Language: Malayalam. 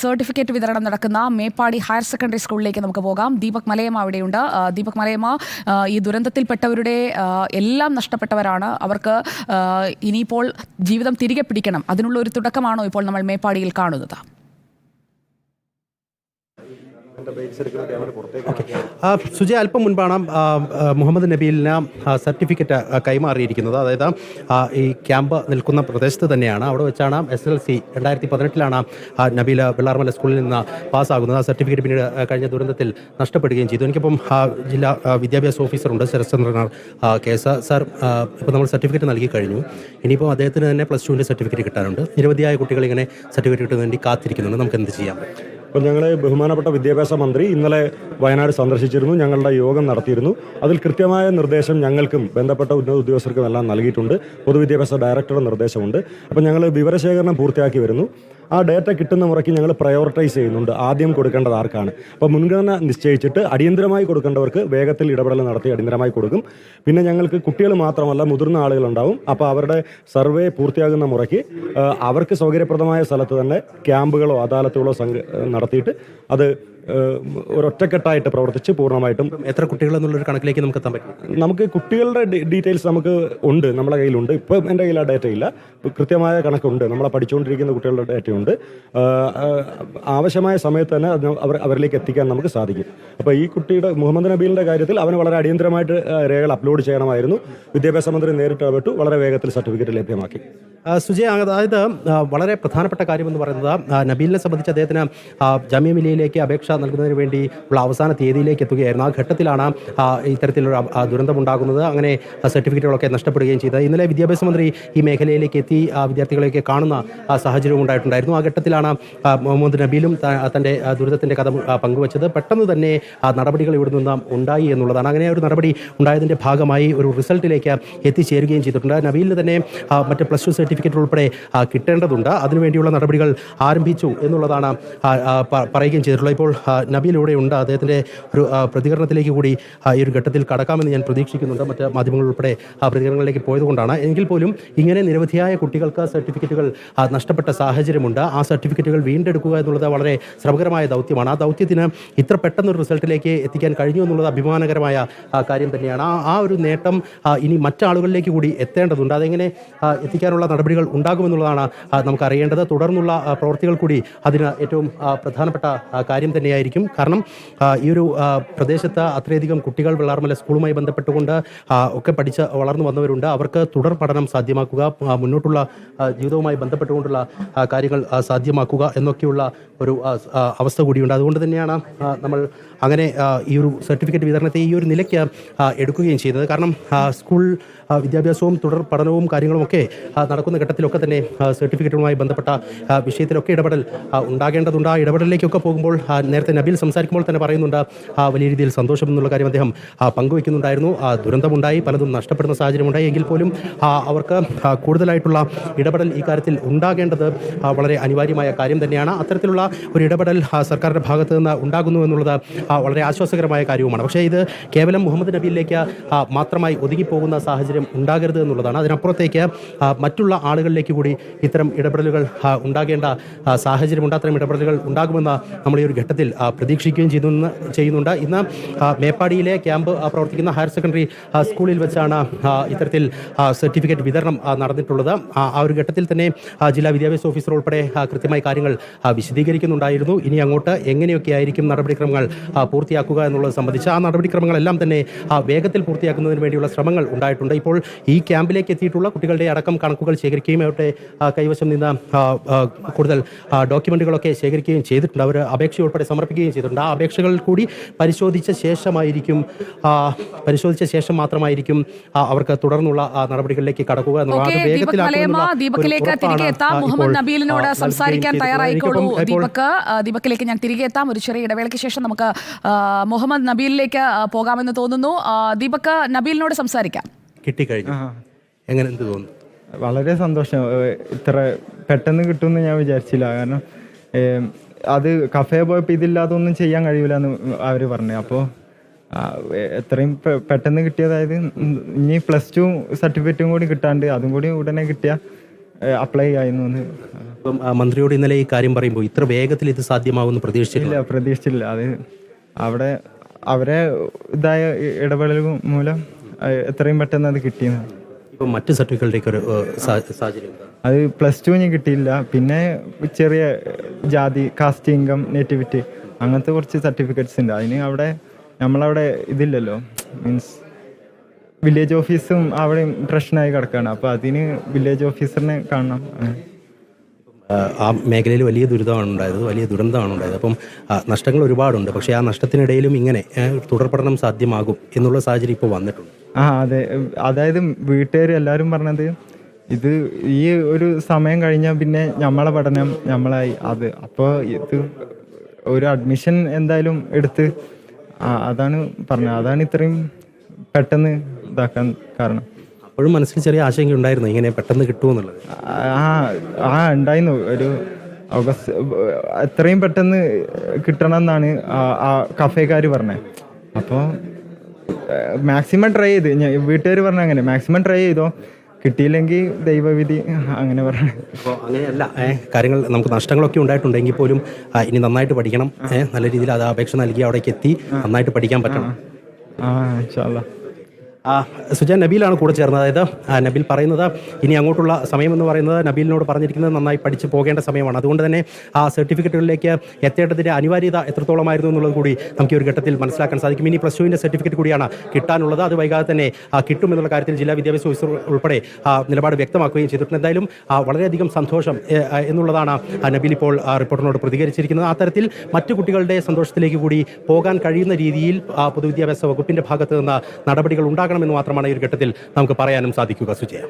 സർട്ടിഫിക്കറ്റ് വിതരണം നടക്കുന്ന മേപ്പാടി ഹയർ സെക്കൻഡറി സ്കൂളിലേക്ക് നമുക്ക് പോകാം. ദീപക് മലയമ്മ അവിടെയുണ്ട്. ദീപക് മലയമ്മ ഈ ദുരന്തത്തിൽപ്പെട്ടവരുടെ എല്ലാം നഷ്ടപ്പെട്ടവരാണ്. അവർക്ക് ഇനിയിപ്പോൾ ജീവിതം തിരികെ പിടിക്കണം. അതിനുള്ള ഒരു തുടക്കമാണോ ഇപ്പോൾ നമ്മൾ മേപ്പാടിയിൽ കാണുന്നത്? സുജയ അല്പം മുൻപാണ് മുഹമ്മദ് നബീലിന് സർട്ടിഫിക്കറ്റ് കൈമാറിയിരിക്കുന്നത്. അതായത് ഈ ക്യാമ്പ് നിൽക്കുന്ന പ്രദേശത്ത് തന്നെയാണ്. അവിടെ വെച്ചാണ് എസ് എൽ സി രണ്ടായിരത്തി പതിനെട്ടിലാണ് നബീൽ വെള്ളാർമല സ്കൂളിൽ നിന്ന് പാസ്സാകുന്നത്. ആ സർട്ടിഫിക്കറ്റ് പിന്നീട് കഴിഞ്ഞ ദുരന്തത്തിൽ നഷ്ടപ്പെടുകയും ചെയ്തു. എനിക്കിപ്പം ജില്ലാ വിദ്യാഭ്യാസ ഓഫീസറുണ്ട് ശരത്ചന്ദ്രനാർ എസ് കേസ് സാർ ഇപ്പോൾ നമ്മൾ സർട്ടിഫിക്കറ്റ് നൽകി കഴിഞ്ഞു. ഇനിയിപ്പോൾ അദ്ദേഹത്തിന് തന്നെ പ്ലസ് ടുവിന്റെ സർട്ടിഫിക്കറ്റ് കിട്ടാനുണ്ട്. നിരവധിയായ കുട്ടികൾ ഇങ്ങനെ സർട്ടിഫിക്കറ്റ് കിട്ടുന്നതിന് വേണ്ടി കാത്തിരിക്കുന്നുണ്ട്. നമുക്ക് എന്ത് ചെയ്യാം? അപ്പോൾ ഞങ്ങൾ ബഹുമാനപ്പെട്ട വിദ്യാഭ്യാസ മന്ത്രി ഇന്നലെ വയനാട് സന്ദർശിച്ചിരുന്നു ഞങ്ങളുടെ യോഗം നടത്തിയിരുന്നു. അതിൽ കൃത്യമായ നിർദ്ദേശം ഞങ്ങൾക്കും ബന്ധപ്പെട്ട ഉന്നത ഉദ്യോഗസ്ഥർക്കും എല്ലാം നൽകിയിട്ടുണ്ട്. പൊതുവിദ്യാഭ്യാസ ഡയറക്ടറുടെ നിർദ്ദേശമുണ്ട്. അപ്പോൾ ഞങ്ങൾ വിവരശേഖരണം പൂർത്തിയാക്കി വരുന്നു. ആ ഡേറ്റ കിട്ടുന്ന മുറയ്ക്ക് ഞങ്ങൾ പ്രയോറിറ്റൈസ് ചെയ്യുന്നുണ്ട്. ആദ്യം കൊടുക്കേണ്ടത് ആർക്കാണ്? അപ്പോൾ മുൻഗണന നിശ്ചയിച്ചിട്ട് അടിയന്തരമായി കൊടുക്കേണ്ടവർക്ക് വേഗത്തിൽ ഇടപെടൽ നടത്തി അടിയന്തരമായി കൊടുക്കും. പിന്നെ ഞങ്ങൾക്ക് കുട്ടികൾ മാത്രമല്ല മുതിർന്ന ആളുകളുണ്ടാവും. അപ്പോൾ അവരുടെ സർവേ പൂർത്തിയാകുന്ന മുറയ്ക്ക് അവർക്ക് സൗകര്യപ്രദമായ സ്ഥലത്ത് തന്നെ ക്യാമ്പുകളോ അദാലത്തുകളോ സംഘ നടത്തിയിട്ട് അത് ഒരൊറ്റക്കെട്ടായിട്ട് പ്രവർത്തിച്ച് പൂർണമായിട്ടും എത്ര കുട്ടികൾ എന്നുള്ളൊരു കണക്കിലേക്ക് നമുക്ക് എത്താൻ പറ്റും? നമുക്ക് കുട്ടികളുടെ ഡീറ്റെയിൽസ് നമുക്ക് ഉണ്ട് നമ്മുടെ കയ്യിലുണ്ട്. ഇപ്പം എന്റെ കയ്യിൽ ആ ഡേറ്റ ഇല്ല കൃത്യമായ കണക്കുണ്ട്. നമ്മളെ പഠിച്ചുകൊണ്ടിരിക്കുന്ന കുട്ടികളുടെ ഡേറ്റയുണ്ട്. ആവശ്യമായ സമയത്ത് തന്നെ അവർ അവരിലേക്ക് എത്തിക്കാൻ നമുക്ക് സാധിക്കും. അപ്പോൾ ഈ കുട്ടിയുടെ മുഹമ്മദ് നബീലിന്റെ കാര്യത്തിൽ അവന് വളരെ അടിയന്തരമായിട്ട് രേഖകൾ അപ്ലോഡ് ചെയ്യണമായിരുന്നു. വിദ്യാഭ്യാസ മന്ത്രി നേരിട്ട് ഇടപെട്ടു വളരെ വേഗത്തിൽ സർട്ടിഫിക്കറ്റ് ലഭ്യമാക്കി. സുജയ് അതായത് വളരെ പ്രധാനപ്പെട്ട കാര്യമെന്ന് പറയുന്നത് നബീലിനെ സംബന്ധിച്ച് അദ്ദേഹത്തിന് ആ, ജാമ്യ മിലിയയിലേക്ക് അപേക്ഷ നൽകുന്നതിന് വേണ്ടി ഉള്ള അവസാന തീയതിയിലേക്ക് എത്തുകയായിരുന്നു. ആ ഘട്ടത്തിലാണ് ഇത്തരത്തിലൊരു ദുരന്തമുണ്ടാകുന്നത്. അങ്ങനെ സർട്ടിഫിക്കറ്റുകളൊക്കെ നഷ്ടപ്പെടുകയും ചെയ്തത്. ഇന്നലെ വിദ്യാഭ്യാസ മന്ത്രി ഈ മേഖലയിലേക്ക് എത്തി വിദ്യാർത്ഥികളെയൊക്കെ കാണുന്ന സാഹചര്യവും ഉണ്ടായിട്ടുണ്ടായിരുന്നു. ആ ഘട്ടത്തിലാണ് മുഹമ്മദ് നബീലും തന്റെ ദുരിതത്തിന്റെ കഥ പങ്കുവച്ചത്. പെട്ടെന്ന് തന്നെ നടപടികൾ ഇവിടെ നിന്ന് ഉണ്ടായി എന്നുള്ളതാണ്. അങ്ങനെ ഒരു നടപടി ഉണ്ടായതിന്റെ ഭാഗമായി ഒരു റിസൾട്ടിലേക്ക് എത്തിച്ചേരുകയും ചെയ്തിട്ടുണ്ട്. നബീലിന് തന്നെ മറ്റ് പ്ലസ് ടു സർട്ടിഫിക്കറ്റ് ഉൾപ്പെടെ കിട്ടേണ്ടതുണ്ട്. അതിനുവേണ്ടിയുള്ള നടപടികൾ ആരംഭിച്ചു എന്നുള്ളതാണ് പറയുകയും ചെയ്തിട്ടുള്ളത്. ഇപ്പോൾ ഇവിടെ ഉണ്ട്. അദ്ദേഹത്തിന്റെ ഒരു പ്രതികരണത്തിലേക്ക് കൂടി ഈ ഒരു ഘട്ടത്തിൽ കടക്കാമെന്ന് ഞാൻ പ്രതീക്ഷിക്കുന്നുണ്ട്. മറ്റ് മാധ്യമങ്ങൾ ഉൾപ്പെടെ പ്രതികരണങ്ങളിലേക്ക് പോയതുകൊണ്ടാണ്. എങ്കിൽ പോലും ഇങ്ങനെ നിരവധിയായ കുട്ടികൾക്ക് സർട്ടിഫിക്കറ്റുകൾ നഷ്ടപ്പെട്ട സാഹചര്യമുണ്ട്. ആ സർട്ടിഫിക്കറ്റുകൾ വീണ്ടെടുക്കുക എന്നുള്ളത് വളരെ ശ്രമകരമായ ദൗത്യമാണ്. ആ ദൗത്യത്തിന് ഇത്ര പെട്ടെന്നൊരു റിസൾട്ടിലേക്ക് എത്തിക്കാൻ കഴിഞ്ഞു എന്നുള്ളത് അഭിമാനകരമായ കാര്യം തന്നെയാണ്. ആ ആ ഒരു നേട്ടം ഇനി മറ്റാളുകളിലേക്ക് കൂടി എത്തേണ്ടതുണ്ട്. അതെങ്ങനെ എത്തിക്കാനുള്ള നടപടികൾ ഉണ്ടാകുമെന്നുള്ളതാണ് നമുക്കറിയേണ്ടത്. തുടർന്നുള്ള പ്രവൃത്തികൾ കൂടി അതിന് ഏറ്റവും പ്രധാനപ്പെട്ട കാര്യം കാര്യം തന്നെയായിരിക്കും കാരണം ഈ ഒരു പ്രദേശത്ത് അത്രയധികം കുട്ടികൾ വെള്ളാർമല സ്കൂളുമായി ബന്ധപ്പെട്ടുകൊണ്ട് ഒക്കെ പഠിച്ച് വളർന്നു വന്നവരുണ്ട്. അവർക്ക് തുടർ പഠനം സാധ്യമാക്കുക മുന്നോട്ടുള്ള ജീവിതവുമായി ബന്ധപ്പെട്ടുകൊണ്ടുള്ള കാര്യങ്ങൾ സാധ്യമാക്കുക എന്നൊക്കെയുള്ള ഒരു അവസ്ഥ കൂടിയുണ്ട്. അതുകൊണ്ട് തന്നെയാണ് നമ്മൾ അങ്ങനെ ഈ ഒരു സർട്ടിഫിക്കറ്റ് വിതരണത്തെ ഈ ഒരു നിലയ്ക്ക് എടുക്കുകയും ചെയ്യുന്നത്. കാരണം സ്കൂൾ വിദ്യാഭ്യാസവും തുടർ പഠനവും കാര്യങ്ങളുമൊക്കെ നടക്കുന്ന ഘട്ടത്തിലൊക്കെ തന്നെ സർട്ടിഫിക്കറ്റുമായി ബന്ധപ്പെട്ട വിഷയത്തിലൊക്കെ ഇടപെടൽ ഉണ്ടാകേണ്ടതുണ്ട്. ആ ഇടപെടലിലേക്കൊക്കെ പോകുമ്പോൾ ആ, നേരത്തെ നബീൽ സംസാരിക്കുമ്പോൾ തന്നെ പറയുന്നുണ്ട് ആ, വലിയ രീതിയിൽ സന്തോഷം എന്നുള്ള കാര്യം അദ്ദേഹം പങ്കുവയ്ക്കുന്നുണ്ടായിരുന്നു ദുരന്തമുണ്ടായി പലതും നഷ്ടപ്പെടുന്ന സാഹചര്യമുണ്ടായി. എങ്കിൽ പോലും അവർക്ക് കൂടുതലായിട്ടുള്ള ഇടപെടൽ ഈ കാര്യത്തിൽ ഉണ്ടാകേണ്ടത് വളരെ അനിവാര്യമായ കാര്യം തന്നെയാണ്. അത്തരത്തിലുള്ള ഒരു ഇടപെടൽ സർക്കാരിന്റെ ഭാഗത്ത് നിന്ന് ഉണ്ടാകുന്നു എന്നുള്ളത് വളരെ ആശ്വാസകരമായ കാര്യവുമാണ്. പക്ഷേ ഇത് കേവലം മുഹമ്മദ് നബിയിലേക്ക് മാത്രമായി ഒതുങ്ങിപ്പോകുന്ന സാഹചര്യം ഉണ്ടാകരുത് എന്നുള്ളതാണ്. അതിനപ്പുറത്തേക്ക് മറ്റുള്ള ആളുകളിലേക്ക് കൂടി ഇത്തരം ഇടപെടലുകൾ ഉണ്ടാകേണ്ട സാഹചര്യം സാഹചര്യമുണ്ട്. അത്തരം ഇടപെടലുകൾ ഉണ്ടാകുമെന്ന് നമ്മൾ ഈ ഒരു ഘട്ടത്തിൽ പ്രതീക്ഷിക്കുകയും ചെയ്തു ചെയ്യുന്നുണ്ട്. ഇന്ന് മേപ്പാടിയിലെ ക്യാമ്പ് പ്രവർത്തിക്കുന്ന ഹയർ സെക്കൻഡറി സ്കൂളിൽ വെച്ചാണ് ഇത്തരത്തിൽ സർട്ടിഫിക്കറ്റ് വിതരണം നടന്നിട്ടുള്ളത്. ആ ഒരു ഘട്ടത്തിൽ തന്നെ ജില്ലാ വിദ്യാഭ്യാസ ഓഫീസർ ഉൾപ്പെടെ കൃത്യമായി കാര്യങ്ങൾ വിശദീകരിക്കുന്നുണ്ടായിരുന്നു. ഇനി അങ്ങോട്ട് എങ്ങനെയൊക്കെ ആയിരിക്കും നടപടിക്രമങ്ങൾ പൂർത്തിയാക്കുക എന്നുള്ളത് സംബന്ധിച്ച് ആ നടപടിക്രമങ്ങളെല്ലാം തന്നെ വേഗത്തിൽ പൂർത്തിയാക്കുന്നതിന് വേണ്ടിയുള്ള ശ്രമങ്ങൾ ഉണ്ടായിട്ടുണ്ട്. ഇപ്പോൾ ഈ ക്യാമ്പിലേക്ക് എത്തിയിട്ടുള്ള കുട്ടികളുടെ അടക്കം കണക്കുകൾ ശേഖരിക്കുകയും അവരുടെ കൈവശം നിന്ന് കൂടുതൽ ഡോക്യുമെന്റുകളൊക്കെ ശേഖരിക്കുകയും ചെയ്തിട്ടുണ്ട്. അവർ അപേക്ഷ ഉൾപ്പെടെ സമർപ്പിക്കുകയും ചെയ്തിട്ടുണ്ട്. ആ അപേക്ഷകൾ കൂടി പരിശോധിച്ച ശേഷമായിരിക്കും പരിശോധിച്ച ശേഷം മാത്രമായിരിക്കും അവർക്ക് തുടർന്നുള്ള നടപടികളിലേക്ക് കടക്കുക എന്നുള്ളത്. നബീലിനോട് സംസാരിക്കാൻ തയ്യാറായിക്കോളൂ ദീപക്. ദീപക്കിലേക്ക് ഞാൻ തിരികെ എത്താം. ഒരു ചെറിയ ഇടവേളയ്ക്ക് ശേഷം നമുക്ക് മുഹമ്മദ് നബീലിലേക്ക് പോകാമെന്ന് തോന്നുന്നു. ദീപക് നബീലിനോട് സംസാരിക്കാം. കിട്ടിക്കഴിഞ്ഞു. എങ്ങനെ എന്ത് തോന്നുന്നു? വളരെ സന്തോഷം. ഇത്ര പെട്ടെന്ന് കിട്ടുമെന്ന് ഞാൻ വിചാരിച്ചില്ല. കാരണം അത് കഫേ പോയപ്പോൾ ഇതില്ലാതെ ഒന്നും ചെയ്യാൻ കഴിയൂല എന്ന് അവർ പറഞ്ഞു അപ്പോൾ എത്രയും പെട്ടെന്ന് കിട്ടിയതായത് ഇനി പ്ലസ് ടു സർട്ടിഫിക്കറ്റും കൂടി കിട്ടാണ്ട് അതും കൂടി ഉടനെ കിട്ടിയ അപ്ലൈ ആയിരുന്നു എന്ന്. ഇപ്പം മന്ത്രിയോട് ഇന്നലെ ഈ കാര്യം പറയുമ്പോൾ ഇത്ര വേഗത്തിൽ ഇത് സാധ്യമാകുമെന്ന് പ്രതീക്ഷിച്ചില്ല പ്രതീക്ഷിച്ചില്ല. അത് അവിടെ അവരെ ഇതായ ഇടപെടൽ മൂലം എത്രയും പെട്ടെന്ന് അത് കിട്ടിയെന്ന്. ഇപ്പം മറ്റ് സർട്ടിഫിക്കറ്റിലേക്ക് ഒരു? അത് പ്ലസ് ടുവിന് കിട്ടിയില്ല പിന്നെ ചെറിയ ജാതി കാസ്റ്റ് ഇൻകം നേറ്റിവിറ്റി അങ്ങനത്തെ കുറച്ച് സർട്ടിഫിക്കറ്റ്സ് ഉണ്ട് അതിന് അവിടെ നമ്മളവിടെ ഇതില്ലല്ലോ മീൻസ് വില്ലേജ് ഓഫീസും അവിടെയും പ്രശ്നമായി കിടക്കുകയാണ് അപ്പോൾ അതിന് വില്ലേജ് ഓഫീസറിനെ കാണണം. ആ, മേഖലയിൽ വലിയ ദുരിതമാണ് ഉണ്ടായത് വലിയ ദുരന്തമാണ് ഉണ്ടായത്. അപ്പം നഷ്ടങ്ങൾ ഒരുപാടുണ്ട്. പക്ഷേ ആ നഷ്ടത്തിനിടയിലും ഇങ്ങനെ തുടർ പഠനം സാധ്യമാകും എന്നുള്ള സാഹചര്യം ഇപ്പോൾ വന്നിട്ടുണ്ട്. ആ അതെ. അതായത് വീട്ടുകാർ എല്ലാവരും പറഞ്ഞത് ഇത് ഈ ഒരു സമയം കഴിഞ്ഞാൽ പിന്നെ നമ്മളെ പഠനം നമ്മളായി അത് അപ്പോൾ ഇത് ഒരു അഡ്മിഷൻ എന്തായാലും എടുത്ത് അതാണ് പറഞ്ഞത്. അതാണ് ഇത്രയും പെട്ടെന്ന് ഇതാക്കാൻ കാരണം. അപ്പോഴും മനസ്സിൽ ചെറിയ ആശങ്ക ഉണ്ടായിരുന്നു ഇങ്ങനെ പെട്ടെന്ന് കിട്ടുമെന്നുള്ളത് ആ ആ ഉണ്ടായിരുന്നു. ഒരു ഓഗസ്റ്റ് എത്രയും പെട്ടെന്ന് കിട്ടണം എന്നാണ് ആ കഫേക്കാർ പറഞ്ഞത് അപ്പോൾ മാക്സിമം ട്രൈ ചെയ്ത്. വീട്ടുകാർ പറഞ്ഞ അങ്ങനെ മാക്സിമം ട്രൈ ചെയ്തോ. കിട്ടിയില്ലെങ്കിൽ ദൈവവിധി അങ്ങനെ പറഞ്ഞു. അപ്പോൾ അങ്ങനെയല്ല കാര്യങ്ങൾ നമുക്ക് നഷ്ടങ്ങളൊക്കെ ഉണ്ടായിട്ടുണ്ടെങ്കിൽ പോലും ഇനി നന്നായിട്ട് പഠിക്കണം നല്ല രീതിയിൽ അത് അപേക്ഷ നൽകി അവിടേക്ക് എത്തി നന്നായിട്ട് പഠിക്കാൻ പറ്റണം. ആ ഇൻഷാല്ലാ സുജാൻ നബീലാണ് കൂടെ ചേർന്നത്. അതായത് നബീൽ പറയുന്നത് ഇനി അങ്ങോട്ടുള്ള സമയം എന്ന് പറയുന്നത് നബീലിനോട് പറഞ്ഞിരിക്കുന്നത് നന്നായി പഠിച്ച് പോകേണ്ട സമയമാണ്. അതുകൊണ്ട് തന്നെ ആ സർട്ടിഫിക്കറ്റുകളിലേക്ക് എത്തേണ്ടതിന്റെ അനിവാര്യത എത്രത്തോളമായിരുന്നു എന്നുള്ളത് കൂടി നമുക്ക് ഈ ഒരു ഘട്ടത്തിൽ മനസ്സിലാക്കാൻ സാധിക്കും. ഇനി പ്ലസ് ടുവിന്റെ സർട്ടിഫിക്കറ്റ് കൂടിയാണ് കിട്ടാനുള്ളത്. അത് വൈകാതെ തന്നെ കിട്ടും കിട്ടുമെന്നുള്ള കാര്യത്തിൽ ജില്ലാ വിദ്യാഭ്യാസ ഓഫീസർ ഉൾപ്പെടെ നിലപാട് വ്യക്തമാക്കുകയും ചെയ്തിട്ടുണ്ട്. എന്തായാലും വളരെയധികം സന്തോഷം എന്നുള്ളതാണ് നബീൽ ഇപ്പോൾ റിപ്പോർട്ടിനോട് പ്രതികരിച്ചിരിക്കുന്നത്. ആ തരത്തിൽ മറ്റു കുട്ടികളുടെ സന്തോഷത്തിലേക്ക് കൂടി പോകാൻ കഴിയുന്ന രീതിയിൽ പൊതുവിദ്യാഭ്യാസ വകുപ്പിന്റെ ഭാഗത്ത് നിന്ന് നടപടികൾ ഉണ്ടാകണമെന്ന് മാത്രമാണ് ഈ ഘട്ടത്തിൽ നമുക്ക് പറയാനും സാധിക്കുക സുജയ.